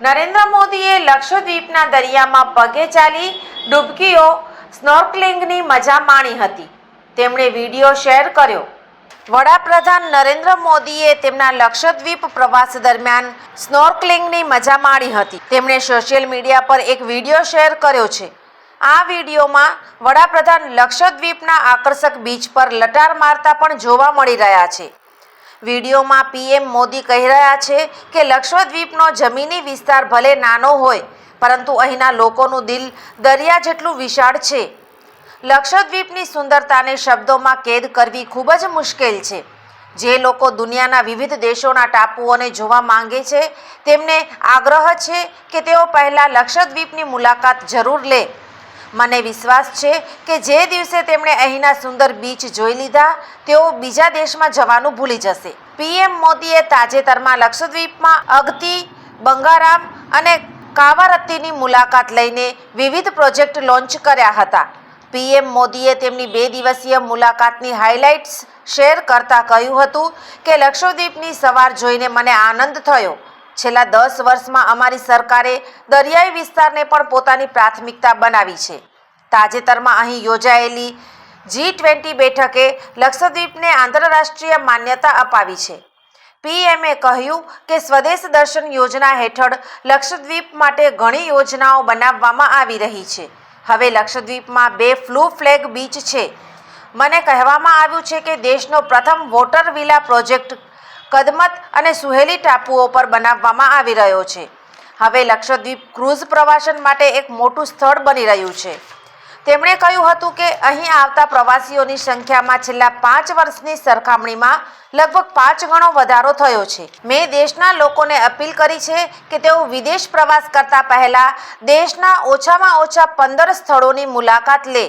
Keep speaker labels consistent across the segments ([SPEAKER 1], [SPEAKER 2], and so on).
[SPEAKER 1] Narendra મોદીએ લક્ષદ્વીપના દરિયામાં પગે ચાલી ડૂબકીઓ સ્નોર્કલિંગની મજા માણી હતી. તેમણે વીડિયો શેર કર્યો. વડાપ્રધાન નરેન્દ્ર મોદીએ તેમના લક્ષદ્વીપ પ્રવાસ દરમિયાન સ્નોર્કલિંગની મજા માણી હતી. તેમણે સોશિયલ મીડિયા પર એક વીડિયો શેર કર્યો છે. આ વિડીયોમાં વડાપ્રધાન લક્ષદ્વીપના આકર્ષક બીચ પર લટાર મારતા પણ જોવા મળી રહ્યા છે. વિડીયોમાં પીએમ મોદી કહી રહ્યા છે કે લક્ષદ્વીપનો જમીની વિસ્તાર ભલે નાનો હોય, પરંતુ અહીંના લોકોનું દિલ દરિયા જેટલું વિશાળ છે. લક્ષદ્વીપની સુંદરતાને શબ્દોમાં કેદ કરવી ખૂબ જ મુશ્કેલ છે. જે લોકો દુનિયાના વિવિધ દેશોના ટાપુઓને જોવા માંગે છે, તેમને આગ્રહ છે કે તેઓ પહેલાં લક્ષદ્વીપની મુલાકાત જરૂર લે. મને વિશ્વાસ છે કે જે દિવસે તેમણે અહીંના સુંદર બીચ જોઈ લીધા, તેઓ બીજા દેશમાં જવાનું ભૂલી જશે. પીએમ મોદીએ તાજેતરમાં લક્ષદ્વીપમાં અગતી, બંગારામ અને કાવારત્તીની મુલાકાત લઈને વિવિધ પ્રોજેક્ટ લોન્ચ કર્યા હતા. પીએમ મોદીએ તેમની બે દિવસીય મુલાકાતની હાઇલાઇટ્સ શેર કરતા કહ્યું હતું કે લક્ષદ્વીપની સવાર જોઈને મને આનંદ થયો. છેલ્લા દસ વર્ષમાં અમારી સરકારે દરિયાઈ વિસ્તારને પણ પોતાની પ્રાથમિકતા બનાવી છે. તાજેતરમાં અહીં યોજાયેલી જી ટ્વેન્ટી બેઠકે લક્ષદ્વીપને આંતરરાષ્ટ્રીય માન્યતા અપાવી છે. પીએમએ કહ્યું કે સ્વદેશ દર્શન યોજના હેઠળ લક્ષદ્વીપ માટે ઘણી યોજનાઓ બનાવવામાં આવી રહી છે. હવે લક્ષદ્વીપમાં બે ફ્લૂ ફ્લેગ બીચ છે. મને કહેવામાં આવ્યું છે કે દેશનો પ્રથમ વોટર વિલા પ્રોજેક્ટ કદમત અને સુહેલી ટાપુઓ પર બનાવવામાં આવી રહ્યો છે. હવે લક્ષદ્વીપ ક્રૂઝ પ્રવાસન માટે એક મોટું સ્થળ બની રહ્યું છે. તેમણે કહ્યું હતું કે અહીં આવતા પ્રવાસીઓની સંખ્યામાં છેલ્લા પાંચ વર્ષની સરખામણીમાં લગભગ પાંચ ગણો વધારો થયો છે. મેં દેશના લોકોને અપીલ કરી છે કે તેઓ વિદેશ પ્રવાસ કરતા પહેલા દેશના ઓછામાં ઓછા પંદર સ્થળોની મુલાકાત લે.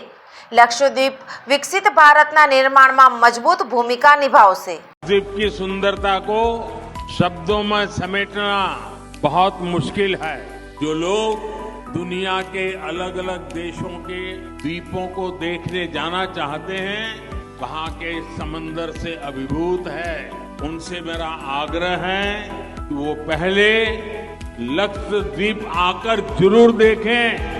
[SPEAKER 1] લક્ષદ્વીપ વિકસિત ભારતના નિર્માણમાં મજબૂત ભૂમિકા નિભાવશે
[SPEAKER 2] द्वीप की सुंदरता को शब्दों में समेटना बहुत मुश्किल है जो लोग दुनिया के अलग अलग देशों के द्वीपों को देखने जाना चाहते हैं वहाँ के समंदर से अभिभूत है उनसे मेरा आग्रह है कि वो पहले लक्षद्वीप आकर जरूर देखें